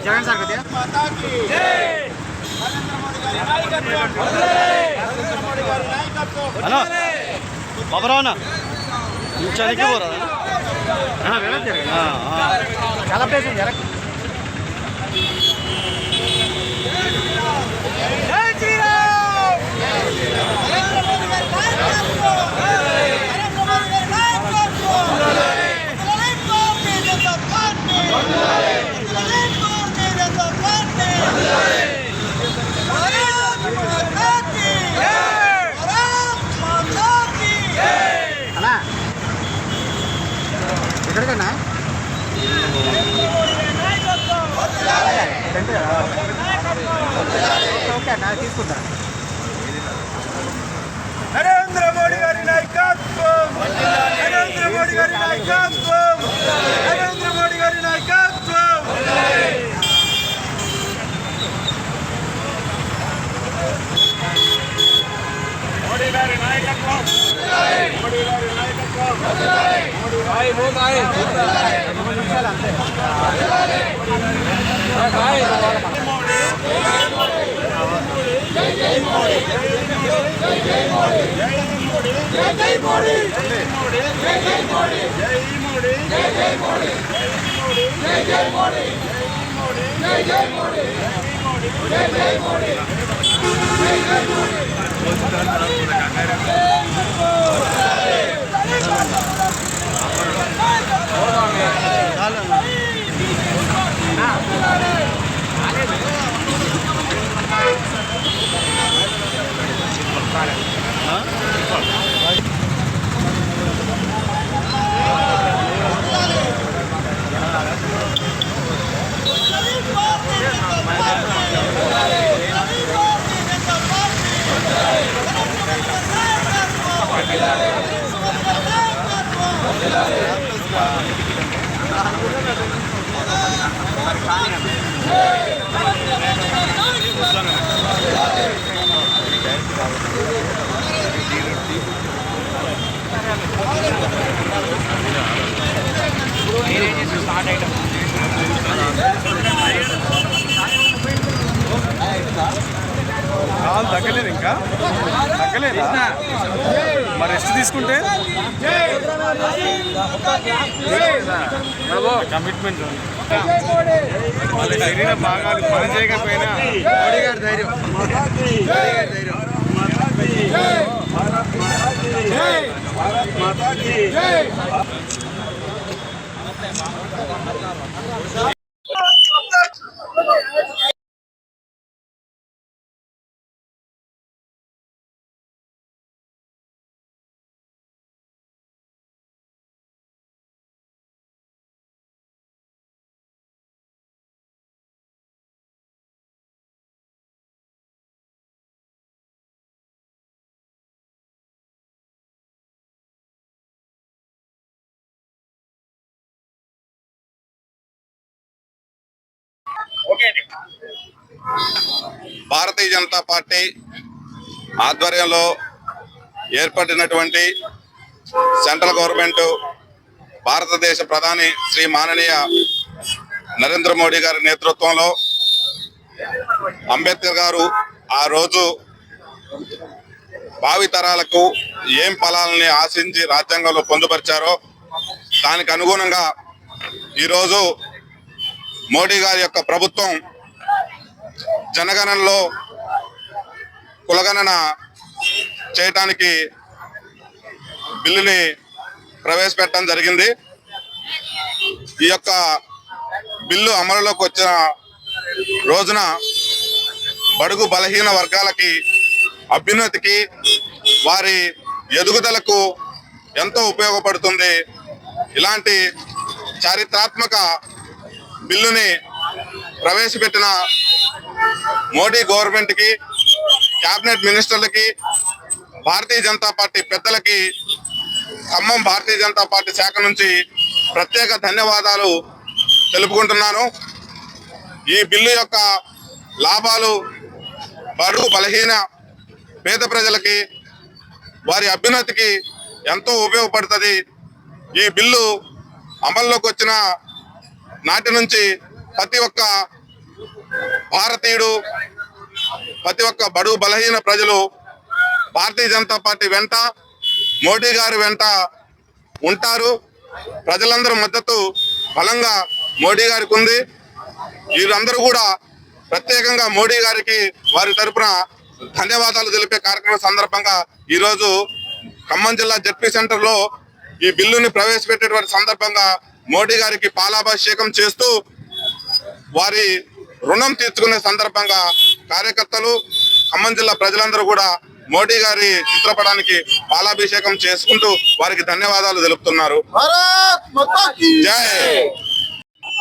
Jagan sir కదా అన్నా బాబరావు అన్న నిమిషానికి పోరా చాలా ప్లేస్ ఉంది జరగ అన్నా ఎక్కడికన్నా ఓకే అన్న తీసుకుంటా నరేంద్ర మోడీ గారి నాయకత్వం నరేంద్ర మోడీ గారి నాయకత్వం నరేంద్ర మోడీ గారి నాయకత్వం మోడీ గారి నాయకత్వం మోడీ గారి నాయకత్వం కాలు తగ్గలేదు ఇంకా. తగ్గలేదా? మరి రెస్ట్ తీసుకుంటే? కమిట్మెంట్ వాళ్ళ శరీర భాగాలు పని చేయకపోయినా ధైర్యం. భారతీయ జనతా పార్టీ ఆధ్వర్యంలో ఏర్పడినటువంటి సెంట్రల్ గవర్నమెంట్ భారతదేశ ప్రధాని శ్రీ మాననీయ నరేంద్ర మోడీ గారి నేతృత్వంలో అంబేద్కర్ గారు ఆ రోజు భావితరాలకు ఏం ఫలాలని ఆశించి రాజ్యాంగంలో పొందుపరిచారో దానికి అనుగుణంగా ఈరోజు మోడీ గారి యొక్క ప్రభుత్వం జనగణనలో కులగణన చేయటానికి బిల్లుని ప్రవేశపెట్టడం జరిగింది. ఈ యొక్క బిల్లు అమలులోకి వచ్చిన రోజున బడుగు బలహీన వర్గాలకి అభ్యున్నతికి వారి ఎదుగుదలకు ఎంతో ఉపయోగపడుతుంది. ఇలాంటి చారిత్రాత్మక బిల్లుని ప్రవేశపెట్టిన మోడీ గవర్నమెంట్కి క్యాబినెట్ మినిస్టర్లకి భారతీయ జనతా పార్టీ పెద్దలకి ఖమ్మం భారతీయ జనతా పార్టీ శాఖ నుంచి ప్రత్యేక ధన్యవాదాలు తెలుపుకుంటున్నాను. ఈ బిల్లు యొక్క లాభాలు బడుగు బలహీన పేద ప్రజలకి వారి అభ్యున్నతికి ఎంతో ఉపయోగపడుతుంది. ఈ బిల్లు అమల్లోకి వచ్చిన నాటి నుంచి ప్రతి ఒక్క భారతీయుడు ప్రతి ఒక్క బడుగు బలహీన ప్రజలు భారతీయ జనతా పార్టీ వెంట మోడీ గారి వెంట ఉంటారు. ప్రజలందరూ మద్దతు బలంగా మోడీ గారికి ఉంది. వీరందరూ కూడా ప్రత్యేకంగా మోడీ గారికి వారి తరపున ధన్యవాదాలు తెలిపే కార్యక్రమం సందర్భంగా ఈరోజు ఖమ్మం జిల్లా జడ్పీ సెంటర్లో ఈ బిల్లుని ప్రవేశపెట్టేటువంటి సందర్భంగా మోడీ గారికి పాలాభిషేకం చేస్తూ వారి రుణం తీర్చుకునే సందర్భంగా కార్యకర్తలు ఖమ్మం జిల్లా ప్రజలందరూ కూడా మోడీ గారి చిత్రపటానికి పాలాభిషేకం చేసుకుంటూ వారికి ధన్యవాదాలు తెలుపుతున్నారు. జై!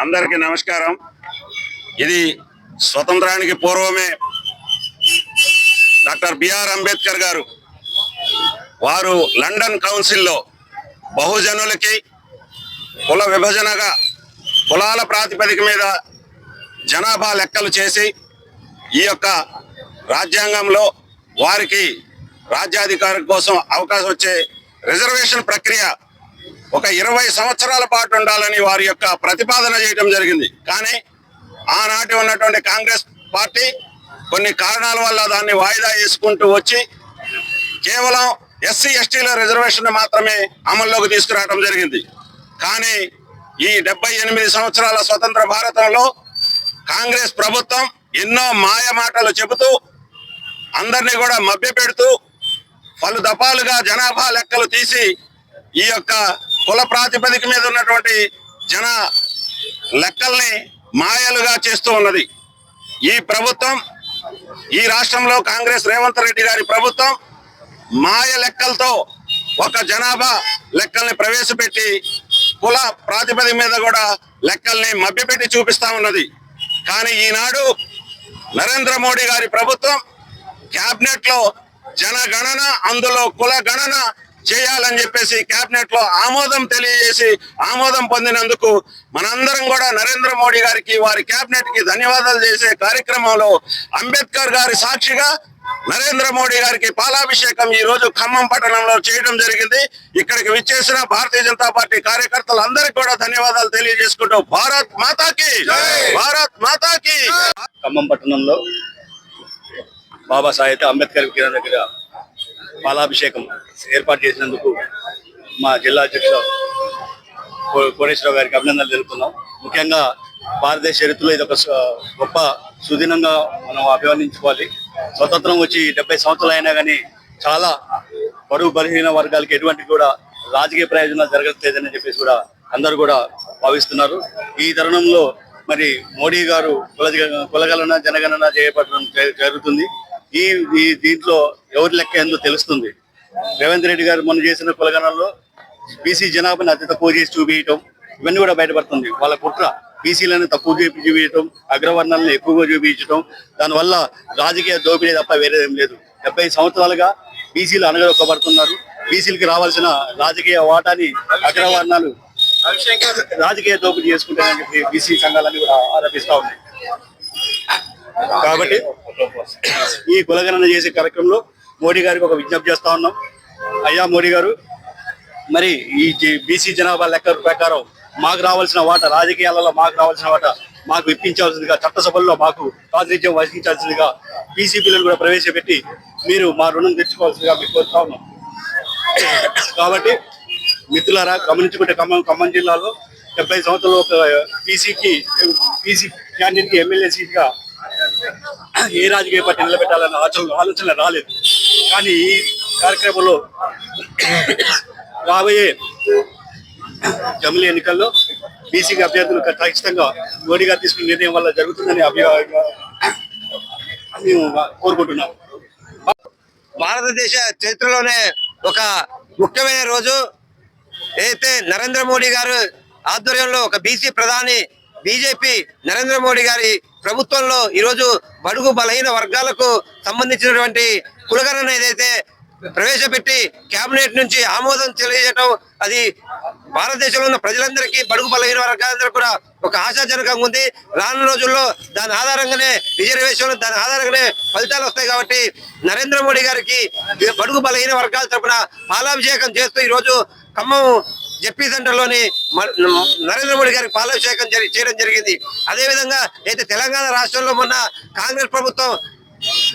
అందరికీ నమస్కారం. ఇది స్వతంత్రానికి పూర్వమే డాక్టర్ బిఆర్ అంబేద్కర్ గారు వారు లండన్ కౌన్సిల్లో బహుజనులకి కుల విభజనగా కులాల ప్రాతిపదిక మీద జనాభా లెక్కలు చేసి ఈ యొక్క రాజ్యాంగంలో వారికి రాజ్యాధికారం కోసం అవకాశం వచ్చే రిజర్వేషన్ ప్రక్రియ ఒక ఇరవై సంవత్సరాల పాటు ఉండాలని వారి యొక్క ప్రతిపాదన చేయడం జరిగింది. కానీ ఆనాటి ఉన్నటువంటి కాంగ్రెస్ పార్టీ కొన్ని కారణాల వల్ల దాన్ని వాయిదా వేసుకుంటూ వచ్చి కేవలం ఎస్సీ ఎస్టీల రిజర్వేషన్ మాత్రమే అమల్లోకి తీసుకురావడం జరిగింది. కానీ ఈ డెబ్బై ఎనిమిది సంవత్సరాల స్వతంత్ర భారతంలో కాంగ్రెస్ ప్రభుత్వం ఎన్నో మాయ మాటలు చెబుతూ అందరినీ కూడా మభ్యపెడుతూ పలు దఫాలుగా జనాభా లెక్కలు తీసి ఈ యొక్క కుల ప్రాతిపదిక మీద ఉన్నటువంటి జన లెక్కల్ని మాయలుగా చేస్తూ ఉన్నది. ఈ ప్రభుత్వం ఈ రాష్ట్రంలో కాంగ్రెస్ రేవంత్ రెడ్డి గారి ప్రభుత్వం మాయ లెక్కలతో ఒక జనాభా లెక్కల్ని ప్రవేశపెట్టి కుల ప్రాతిపదిక మీద కూడా లెక్కల్ని మభ్యపెట్టి చూపిస్తా ఉన్నది. కానీ ఈనాడు నరేంద్ర మోడీ గారి ప్రభుత్వం క్యాబినెట్లో జనగణన అందులో కుల గణన చేయాలని చెప్పేసి కేబినెట్లో ఆమోదం తెలియజేసి ఆమోదం పొందినందుకు మనందరం కూడా నరేంద్ర మోడీ గారికి వారి కేబినెట్కి ధన్యవాదాలు చేసే కార్యక్రమంలో అంబేద్కర్ గారి సాక్షిగా నరేంద్ర మోడీ గారికి పాలాభిషేకం ఈ రోజు ఖమ్మం పట్టణంలో చేయడం జరిగింది. ఇక్కడికి విచ్చేసిన భారతీయ జనతా పార్టీ కార్యకర్తలందరికీ కూడా ధన్యవాదాలు తెలియజేసుకుంటూ భారత్ మాతాకి భారత్ మాతాకి. ఖమ్మం పట్టణంలో బాబాసాహెబ్ అంబేద్కర్ విగ్రహం దగ్గర పాలాభిషేకం ఏర్పాటు చేసినందుకు మా జిల్లా అధ్యక్షుడు కోటేశ్వరరావు గారికి అభినందనలు తెలుపుతున్నాం. ముఖ్యంగా భారతదేశ చరిత్రలో ఇది ఒక గొప్ప సుదినంగా మనం అభివర్ణించుకోవాలి. స్వతంత్రం వచ్చి డెబ్బై సంవత్సరాలు అయినా కానీ చాలా బడుగు బలహీన వర్గాలకి ఎటువంటి కూడా రాజకీయ ప్రయోజనాలు జరగట్లేదని చెప్పేసి కూడా అందరూ కూడా భావిస్తున్నారు. ఈ తరుణంలో మరి మోడీ గారు కుల కులగణన జనగణన చేపట్టడం జరుగుతుంది. ఈ ఈ దీంట్లో ఎవరి లెక్క ఏందో తెలుస్తుంది. రేవంత్ రెడ్డి గారు మొన్న చేసిన కులగణనలో బీసీ జనాభాని అతి తక్కువ చేసి చూపించడం ఇవన్నీ కూడా బయటపడుతుంది. వాళ్ళ కుట్ర బీసీలను తక్కువ చూపి చూపించడం అగ్రవర్ణాలను ఎక్కువగా చూపించడం దానివల్ల రాజకీయ దోపిడీ తప్ప వేరేదేం లేదు. డెబ్బై సంవత్సరాలుగా బీసీలు అనగదొక్కబడుతున్నారు బీసీలకు రావాల్సిన రాజకీయ వాటాని అగ్రవర్ణాలు రాజకీయ దోపిడీ చేసుకుంటారని చెప్పి బీసీ సంఘాలన్నీ కూడా ఆరోపిస్తా ఉన్నాయి. కాబట్టి ఈ కులగణన చేసే కార్యక్రమంలో మోడీ గారికి ఒక విజ్ఞప్తి చేస్తా ఉన్నాం. అయ్యా మోడీ గారు మరి ఈ బీసీ జనాభా లెక్క ప్రకారం మాకు రావాల్సిన వాటా రాజకీయాలలో మాకు రావాల్సిన వాట మాకు ఇప్పించాల్సిందిగా చట్టసభల్లో మాకు ప్రాతినిధ్యం వహించాల్సిందిగా బీసీ బిల్లులు కూడా ప్రవేశపెట్టి మీరు మా రుణం తెచ్చుకోవాల్సిందిగా మీకు కోరుతా ఉన్నాం. కాబట్టి మిత్రులారా గమనించుకుంటే ఖమ్మం ఖమ్మం జిల్లాలో డెబ్బై సంవత్సరాలు ఒక పీసీకి పీసీ క్యాండిడేట్కి ఎమ్మెల్యే సీట్గా ఏ రాజకీయ పార్టీ నిలబెట్టాలన్న ఆలోచన ఆలోచన రాలేదు. కానీ ఈ కార్యక్రమంలో రాబోయే జమిలీ ఎన్నికల్లో బీసీ అభ్యర్థులు ఖచ్చితంగా మోడీ గారు తీసుకున్న నిర్ణయం వల్ల జరుగుతుందని అభిప్రాయం మేము కోరుకుంటున్నాం. భారతదేశ చరిత్రలోనే ఒక ముఖ్యమైన రోజు. అయితే నరేంద్ర మోడీ గారు ఆధ్వర్యంలో ఒక బీసీ ప్రధాని బీజేపీ నరేంద్ర మోడీ గారి ప్రభుత్వంలో ఈరోజు బడుగు బలహీన వర్గాలకు సంబంధించినటువంటి కులగణన ఏదైతే ప్రవేశపెట్టి కేబినెట్ నుంచి ఆమోదం తెలియజేయడం అది భారతదేశంలో ఉన్న ప్రజలందరికీ బడుగు బలహీన వర్గాలందరూ కూడా ఒక ఆశాజనకంగా ఉంది. రానున్న రోజుల్లో దాని ఆధారంగానే రిజర్వేషన్ దాని ఆధారంగానే ఫలితాలు వస్తాయి కాబట్టి నరేంద్ర మోడీ గారికి బడుగు బలహీన వర్గాల తరపున పాలాభిషేకం చేస్తూ ఈరోజు ఖమ్మం జెడ్పీ సెంటర్లోని మ- నరేంద్ర మోడీ గారికి పాలాభిషేకం చేయడం జరిగింది. అదేవిధంగా అయితే తెలంగాణ రాష్ట్రంలో మొన్న కాంగ్రెస్ ప్రభుత్వం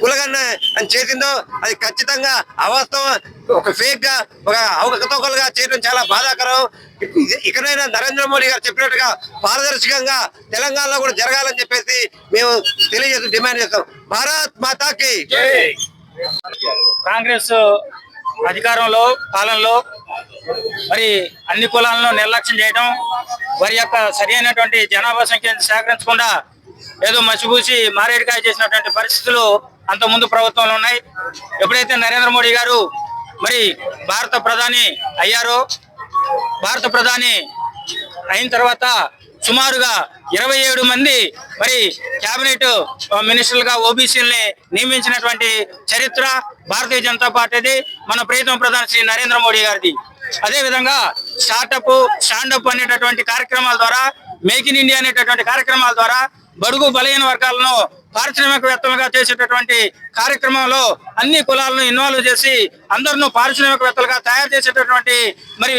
కులగన్న అని చేసిందో అది ఖచ్చితంగా అవాస్తవం. ఒక ఫేక్గా ఒక అవకతవకలుగా చేయడం చాలా బాధాకరం. ఇక- ఇకనైనా నరేంద్ర మోడీ గారు చెప్పినట్టుగా పారదర్శకంగా తెలంగాణలో కూడా జరగాలని చెప్పేసి మేము తెలియజేస్తూ డిమాండ్ చేస్తాం. భారత్ మాతాకి. కాంగ్రెస్ అధికారంలో పాలనలో మరి అన్ని కులాలను నిర్లక్ష్యం చేయడం వారి యొక్క సరైనటువంటి జనాభా సంఖ్యను సేకరించకుండా ఏదో మసిపూసి మారేడుకాయ చేసినటువంటి పరిస్థితులు అంత ముందు ప్రభుత్వంలో ఉన్నాయి. ఎప్పుడైతే నరేంద్ర మోడీ గారు మరి భారత ప్రధాని అయ్యారో భారత ప్రధాని అయిన తర్వాత సుమారుగా ఇరవై ఏడు మంది మరి కేబినెట్ మినిస్టర్లుగా ఓబీసీలని నియమించినటువంటి చరిత్ర భారతీయ జనతా పార్టీది మన ప్రీతం ప్రధాని శ్రీ నరేంద్ర మోడీ గారిది. అదే విధంగా స్టార్టప్ స్టాండప్ అనేటటువంటి కార్యక్రమాల ద్వారా మేక్ ఇన్ ఇండియా అనేటటువంటి కార్యక్రమాల ద్వారా బడుగు బలహీన వర్గాలను పారిశ్రామికవేత్తలుగా చేసేటటువంటి కార్యక్రమంలో అన్ని కులాలను ఇన్వాల్వ్ చేసి అందరినూ పారిశ్రామికవేత్తలుగా తయారు చేసేటటువంటి మరి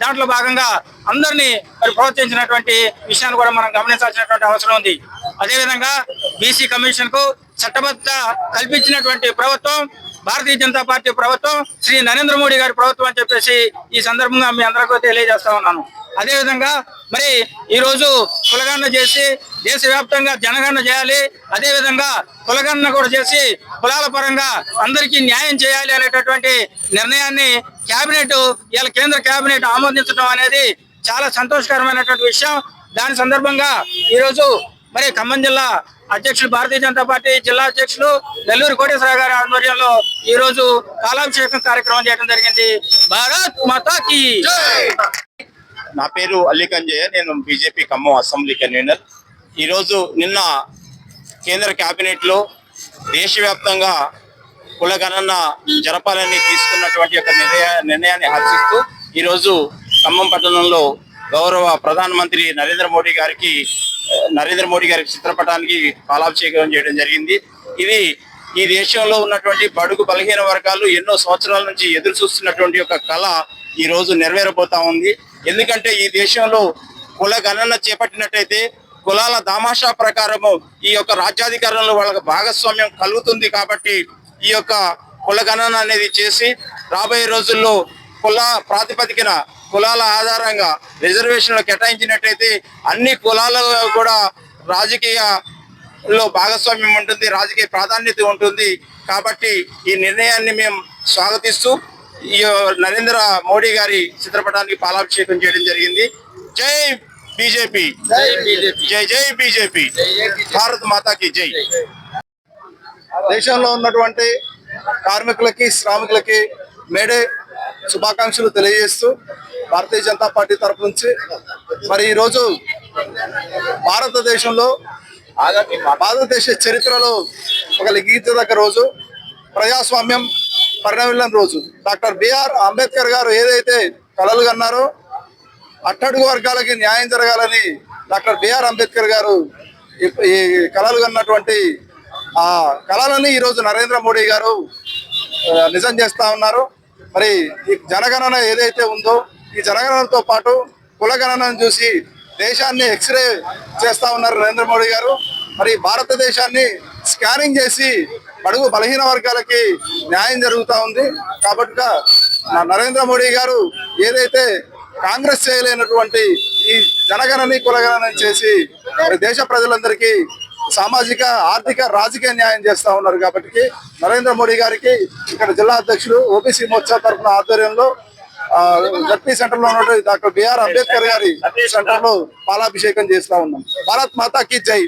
దాంట్లో భాగంగా అందరినీ మరి ప్రోత్సహించినటువంటి విషయాన్ని కూడా మనం గమనించాల్సినటువంటి అవసరం ఉంది. అదేవిధంగా బీసీ కమిషన్కు చట్టబద్ధ కల్పించినటువంటి ప్రభుత్వం భారతీయ జనతా పార్టీ ప్రభుత్వం శ్రీ నరేంద్ర మోడీ గారి ప్రభుత్వం అని చెప్పేసి ఈ సందర్భంగా మీ అందరికీ తెలియజేస్తా ఉన్నాను. అదేవిధంగా మరి ఈరోజు కులగన్న చేసి దేశవ్యాప్తంగా జనగణన చేయాలి అదేవిధంగా కులగణన కూడా చేసి కులాల పరంగా అందరికీ న్యాయం చేయాలి అనేటటువంటి నిర్ణయాన్ని కేబినెట్ ఇలా కేంద్ర కేబినెట్ ఆమోదించడం అనేది చాలా సంతోషకరమైనటువంటి విషయం. దాని సందర్భంగా ఈరోజు మరి ఖమ్మం జిల్లా అధ్యక్షులు భారతీయ జనతా పార్టీ జిల్లా అధ్యక్షులు నెల్లూరు కోటేశ్వర గారి ఆధ్వర్యంలో ఈ రోజు కాలాభిషేకం కార్యక్రమం చేయడం జరిగింది. భారత్ మాతాకి నా పేరు అల్లి కంజయ్య నేను బీజేపీ ఖమ్మం అసెంబ్లీ కన్వీనర్. ఈరోజు నిన్న కేంద్ర కేబినెట్లో దేశవ్యాప్తంగా కులగణన జరపాలని తీసుకున్నటువంటి యొక్క నిర్ణయ నిర్ణయాన్ని హర్షిస్తూ ఈరోజు ఖమ్మం పట్టణంలో గౌరవ ప్రధానమంత్రి నరేంద్ర మోడీ గారికి నరేంద్ర మోడీ గారి చిత్రపటానికి పాలాభిషేకం చేయడం జరిగింది. ఇది ఈ దేశంలో ఉన్నటువంటి బడుగు బలహీన వర్గాలు ఎన్నో సంవత్సరాల నుంచి ఎదురు చూస్తున్నటువంటి ఒక కళ ఈ రోజు నెరవేరబోతా ఉంది. ఎందుకంటే ఈ దేశంలో కుల గణన చేపట్టినట్టయితే కులాల దామాషా ప్రకారము ఈ యొక్క రాజ్యాధికారంలో వాళ్ళకి భాగస్వామ్యం కలుగుతుంది కాబట్టి ఈ యొక్క కుల గణన అనేది చేసి రాబోయే రోజుల్లో కుల ప్రాతిపదికన కులాల ఆధారంగా రిజర్వేషన్లు కేటాయించినట్టయితే అన్ని కులాలు కూడా రాజకీయ లో భాగస్వామ్యం ఉంటుంది రాజకీయ ప్రాధాన్యత ఉంటుంది. కాబట్టి ఈ నిర్ణయాన్ని మేము స్వాగతిస్తూ ఈ నరేంద్ర మోడీ గారి చిత్రపటానికి పాలాభిషేకం చేయడం జరిగింది. జై బీజేపీ. జై జై బీజేపీ. భారత్ మాతాకి జై. దేశంలో ఉన్నటువంటి కార్మికులకి శ్రామికులకి మేడే శుభాకాంక్షలు తెలియజేస్తూ భారతీయ జనతా పార్టీ తరపు నుంచి మరి ఈరోజు భారతదేశంలో భారతదేశ చరిత్రలో ఒక లిఖించదగ్గ రోజు ప్రజాస్వామ్యం పరిణమిల్లం రోజు. డాక్టర్ బిఆర్ అంబేద్కర్ గారు ఏదైతే కలలు కన్నారో అట్టడుగు వర్గాలకి న్యాయం జరగాలని డాక్టర్ బిఆర్ అంబేద్కర్ గారు ఈ- ఈ కళలు కన్నటువంటి ఆ కళలని ఈరోజు నరేంద్ర మోడీ గారు నిజం చేస్తా ఉన్నారు. మరి ఈ జనగణన ఏదైతే ఉందో ఈ జనగణనతో పాటు కులగణనను చూసి దేశాన్ని ఎక్స్రే చేస్తా ఉన్నారు నరేంద్ర మోడీ గారు. మరి భారతదేశాన్ని స్కానింగ్ చేసి బడుగు బలహీన వర్గాలకి న్యాయం జరుగుతూ ఉంది. కాబట్టి నా నరేంద్ర మోడీ గారు ఏదైతే కాంగ్రెస్ చేయలేనటువంటి ఈ జనగణని కులగణన చేసి మరి దేశ ప్రజలందరికీ సామాజిక ఆర్థిక రాజకీయ న్యాయం చేస్తా ఉన్నారు కాబట్టి నరేంద్ర మోడీ గారికి ఇక్కడ జిల్లా అధ్యక్షులు ఓబీసీ మోర్చా తరఫున ఆధ్వర్యంలో జడ్పీ సెంటర్లో ఉన్నటువంటి డాక్టర్ బిఆర్ అంబేద్కర్ గారి సెంటర్లో పాలాభిషేకం చేస్తా ఉన్నాం. భారత్ మాతా కి జై.